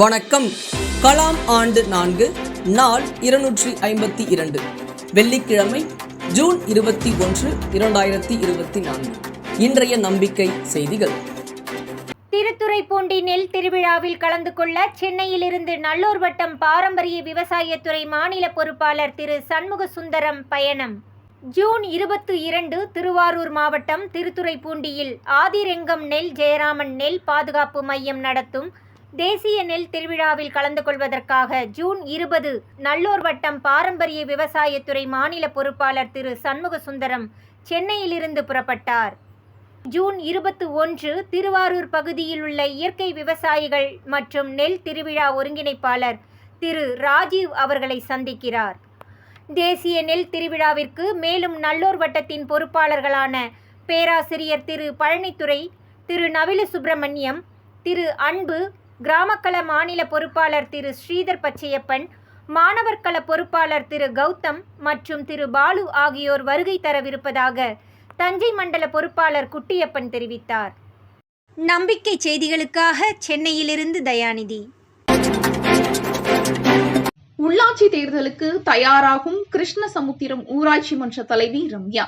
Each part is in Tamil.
வணக்கம். கலாம் ஆண்டு நான்கு நாள் இருநூற்றி ஐம்பத்தி இரண்டு வெள்ளிக்கிழமை ஜூன் இருபத்தி ஒன்று இரண்டாயிரத்தி இருபத்தி நான்கு இன்றைய நம்பிக்கை செய்திகள். திருத்துறைப்பூண்டி நெல் திருவிழாவில் கலந்து கொள்ள சென்னையிலிருந்து நல்லூர் வட்டம் பாரம்பரிய விவசாயத்துறை மாநில பொறுப்பாளர் திரு சண்முக சுந்தரம் பயணம். ஜூன் இருபத்தி இரண்டு திருவாரூர் மாவட்டம் திருத்துறைப்பூண்டியில் ஆதிரெங்கம் நெல் ஜெயராமன் நெல் பாதுகாப்பு மையம் நடத்தும் தேசிய நெல் திருவிழாவில் கலந்து கொள்வதற்காக ஜூன் இருபது நல்லூர் வட்டம் பாரம்பரிய விவசாயத்துறை மாநில பொறுப்பாளர் திரு சண்முக சுந்தரம் சென்னையிலிருந்து புறப்பட்டார். ஜூன் இருபத்தி ஒன்று திருவாரூர் பகுதியில் உள்ள இயற்கை விவசாயிகள் மற்றும் நெல் திருவிழா ஒருங்கிணைப்பாளர் திரு ராஜீவ் அவர்களை சந்திக்கிறார். தேசிய நெல் திருவிழாவிற்கு மேலும் நல்லூர் வட்டத்தின் பொறுப்பாளர்களான பேராசிரியர் திரு பழனித்துறை திரு நவில சுப்பிரமணியம் திரு அன்பு கிராமக்கல மாநில பொறுப்பாளர் திரு ஸ்ரீதர் பச்சையப்பன் மாணவர் கள பொறுப்பாளர் திரு கௌதம் மற்றும் திரு பாலு ஆகியோர் வருகை தரவிருப்பதாக தஞ்சை மண்டல பொறுப்பாளர் குட்டியப்பன் தெரிவித்தார். நம்பிக்கை செய்திகளுக்காக சென்னையிலிருந்து தயாநிதி. உள்ளாட்சி தேர்தலுக்கு தயாராகும் கிருஷ்ணசமுத்திரம் ஊராட்சி மன்ற தலைவி ரம்யா.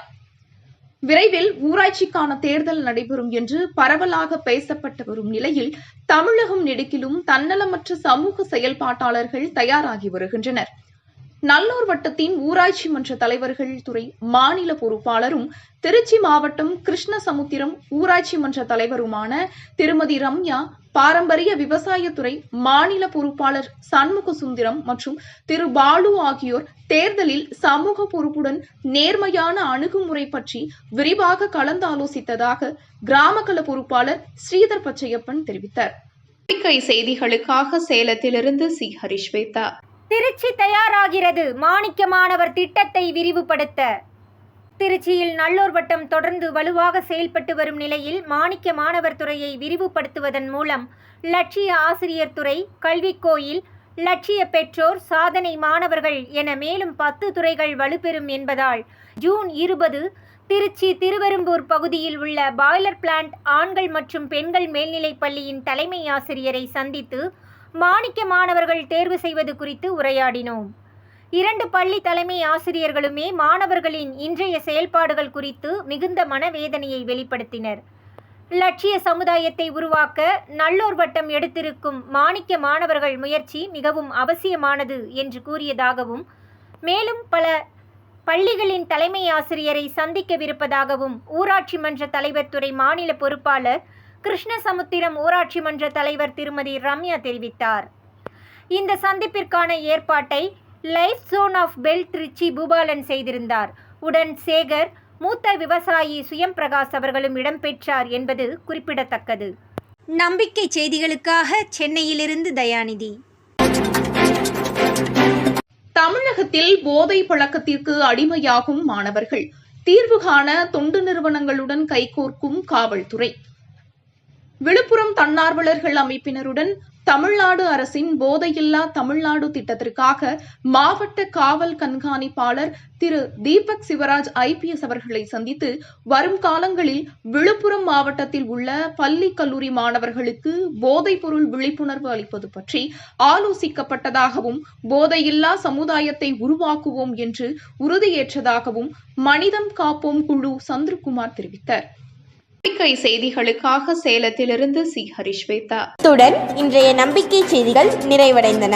விரைவில் ஊராட்சிக்கான தேர்தல் நடைபெறும் என்று பரவலாக பேசப்பட்டு வரும் நிலையில் தமிழகம் நெடுக்கிலும் தன்னலமற்ற சமூக செயல்பாட்டாளர்கள் தயாராகி வருகின்றனர். நல்லூர் வட்டத்தின் ஊராட்சி மன்ற தலைவர்கள் துறை மாநில பொறுப்பாளரும் திருச்சி மாவட்டம் கிருஷ்ணசமுத்திரம் ஊராட்சி மன்ற தலைவருமான திருமதி ரம்யா பாரம்பரிய விவசாயத்துறை மாநில பொறுப்பாளர் சண்முக சுந்தரம் மற்றும் திரு பாலு ஆகியோர் தேர்தலில் சமூக பொறுப்புடன் நேர்மையான அணுகுமுறை பற்றி விரிவாக கலந்தாலோசித்ததாக கிராமக்கல பொறுப்பாளர் ஸ்ரீதர் பச்சையப்பன் தெரிவித்தார். செய்திகளுக்காக சேலத்திலிருந்து சி. ஹரிஷ்வேதா திருச்சி தயாராகிறது. மாணிக்க மாணவர் திட்டத்தை விரிவுபடுத்த. திருச்சியில் நல்லூர் வட்டம் தொடர்ந்து வலுவாக செயல்பட்டு வரும் நிலையில் மாணிக்க மாணவர் துறையை விரிவுபடுத்துவதன் மூலம் லட்சிய ஆசிரியர் துறை கல்விக் கோயில் லட்சிய பெற்றோர் சாதனை மாணவர்கள் என மேலும் பத்து துறைகள் வலுப்பெறும் என்பதால் ஜூன் இருபது திருச்சி திருவெரும்பூர் பகுதியில் உள்ள பாய்லர் பிளான்ட் ஆண்கள் மற்றும் பெண்கள் மேல்நிலைப் பள்ளியின் தலைமை ஆசிரியரை சந்தித்து மாணிக்க மாணவர்கள் தேர்வு செய்வது குறித்து உரையாடினோம். இரண்டு பள்ளி தலைமை ஆசிரியர்களுமே மாணவர்களின் இன்றைய செயல்பாடுகள் குறித்து மிகுந்த மனவேதனையை வெளிப்படுத்தினர். லட்சிய சமுதாயத்தை உருவாக்க நல்லோர் வட்டம் எடுத்திருக்கும் மாணிக்க மாணவர்கள் முயற்சி மிகவும் அவசியமானது என்று கூறியதாகவும் மேலும் பல பள்ளிகளின் தலைமை ஆசிரியரை சந்திக்கவிருப்பதாகவும் ஊராட்சி மன்ற தலைவர் துறை மாநில பொறுப்பாளர் கிருஷ்ணசமுத்திரம் ஊராட்சி மன்ற தலைவர் திருமதி ரம்யா தெரிவித்தார். இந்த சந்திப்பிற்கான ஏற்பாட்டை life zone of BHEL Tiruchi Boopalan செய்திருந்தார். உடன் சேகர் மூத்த விவசாயி சுயம் பிரகாஷ் அவர்களும் இடம்பெற்றார் என்பது குறிப்பிடத்தக்கது. நம்பிக்கை செய்திகளுக்காக சென்னையிலிருந்து தயாநிதி. தமிழகத்தில் போதை பழக்கத்திற்கு அடிமையாகும் மாணவர்கள். தீர்வு காண தொண்டு நிறுவனங்களுடன் கைகோர்க்கும் காவல்துறை. விழுப்புரம் தன்னார்வலர்கள் அமைப்பினருடன் தமிழ்நாடு அரசின் போதையில்லா தமிழ்நாடு திட்டத்திற்காக மாவட்ட காவல் கண்காணிப்பாளர் திரு தீபக் சிவராஜ் ஐபிஎஸ் அவர்களை சந்தித்து வரும் காலங்களில் விழுப்புரம் மாவட்டத்தில் உள்ள பள்ளி கல்லூரி மாணவர்களுக்கு போதைப் பொருள் விழிப்புணர்வு அளிப்பது பற்றி ஆலோசிக்கப்பட்டதாகவும் போதையில்லா சமுதாயத்தை உருவாக்குவோம் என்று உறுதியேற்றதாகவும் மனிதம் காப்போம் குழு சந்திரகுமார் தெரிவித்தார். நம்பிக்கை செய்திகளுக்காக சேலத்திலிருந்து சி. ஹரிஷ்வேதா. இத்துடன் இன்றைய நம்பிக்கை செய்திகள் நிறைவடைந்தன.